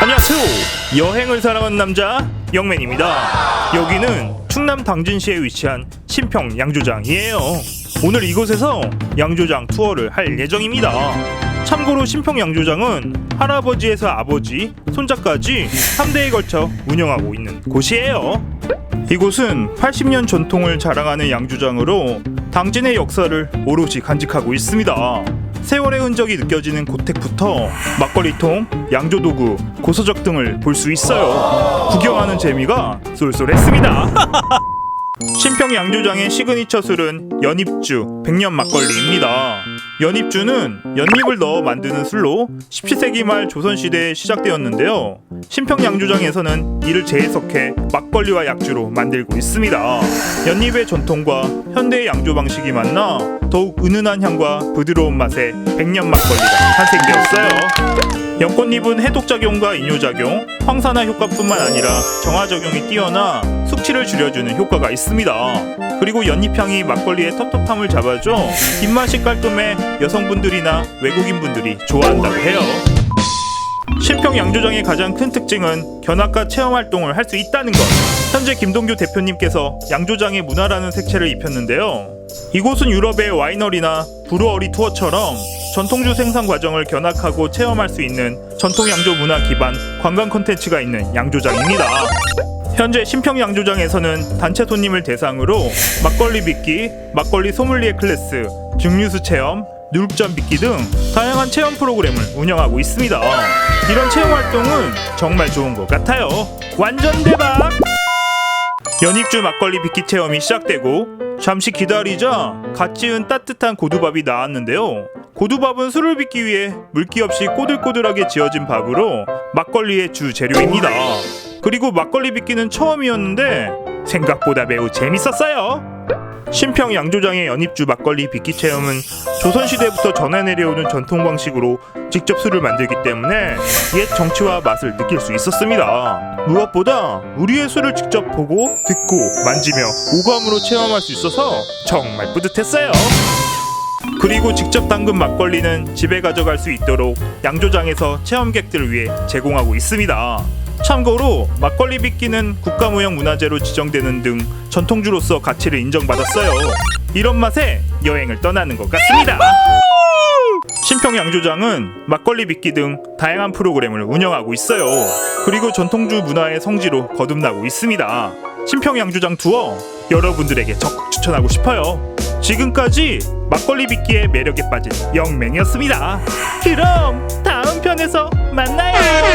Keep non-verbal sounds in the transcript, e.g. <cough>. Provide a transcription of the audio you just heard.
안녕하세요. 여행을 사랑하는 남자 영맨입니다. 여기는 충남 당진시에 위치한 신평 양조장이에요. 오늘 이곳에서 양조장 투어를 할 예정입니다. 참고로 신평 양조장은 할아버지에서 아버지, 손자까지 3대에 걸쳐 운영하고 있는 곳이에요. 이곳은 80년 전통을 자랑하는 양조장으로 당진의 역사를 오롯이 간직하고 있습니다. 세월의 흔적이 느껴지는 고택부터 막걸리통, 양조도구, 고서적 등을 볼 수 있어요. 구경하는 재미가 쏠쏠했습니다. <laughs> 신평 양조장의 시그니처 술은 연잎주 백년 막걸리입니다. 연잎주는 연잎을 넣어 만드는 술로 17세기 말 조선시대에 시작되었는데요. 신평 양조장에서는 이를 재해석해 막걸리와 약주로 만들고 있습니다. 연잎의 전통과 현대의 양조 방식이 만나 더욱 은은한 향과 부드러운 맛의 백년 막걸리가 탄생되었어요. 연꽃잎은 해독작용과 이뇨작용, 황산화 효과뿐만 아니라 정화작용이 뛰어나 숙취를 줄여주는 효과가 있습니다. 그리고 연잎향이 막걸리의 텁텁함을 잡아줘 입맛이 깔끔해 여성분들이나 외국인분들이 좋아한다고 해요. 신평 양조장의 가장 큰 특징은 견학과 체험 활동을 할 수 있다는 것. 현재 김동규 대표님께서 양조장의 문화라는 색채를 입혔는데요. 이곳은 유럽의 와이너리나 브루어리 투어처럼 전통주 생산 과정을 견학하고 체험할 수 있는 전통 양조 문화 기반 관광 콘텐츠가 있는 양조장입니다. 현재 신평 양조장에서는 단체 손님을 대상으로 막걸리 빚기, 막걸리 소믈리에 클래스, 증류수 체험, 누룩전 빚기 등 다양한 체험 프로그램을 운영하고 있습니다. 이런 체험 활동은 정말 좋은 것 같아요. 완전 대박! 연잎주 막걸리 빚기 체험이 시작되고 잠시 기다리자 갓 지은 따뜻한 고두밥이 나왔는데요. 고두밥은 술을 빚기 위해 물기 없이 꼬들꼬들하게 지어진 밥으로 막걸리의 주 재료입니다. 그리고 막걸리 빚기는 처음이었는데 생각보다 매우 재밌었어요. 신평 양조장의 연잎주 막걸리 빚기 체험은 조선시대부터 전해 내려오는 전통 방식으로 직접 술을 만들기 때문에 옛 정치와 맛을 느낄 수 있었습니다. 무엇보다 우리의 술을 직접 보고 듣고 만지며 오감으로 체험할 수 있어서 정말 뿌듯했어요. 그리고 직접 담근 막걸리는 집에 가져갈 수 있도록 양조장에서 체험객들을 위해 제공하고 있습니다. 참고로 막걸리 빚기는 국가무형 문화재로 지정되는 등 전통주로서 가치를 인정받았어요. 이런 맛에 여행을 떠나는 것 같습니다. 신평 양조장은 막걸리 빚기 등 다양한 프로그램을 운영하고 있어요. 그리고 전통주 문화의 성지로 거듭나고 있습니다. 신평 양조장 투어 여러분들에게 적극 추천하고 싶어요. 지금까지 막걸리 빚기의 매력에 빠진 영맨이었습니다. 그럼 다음 편에서 만나요.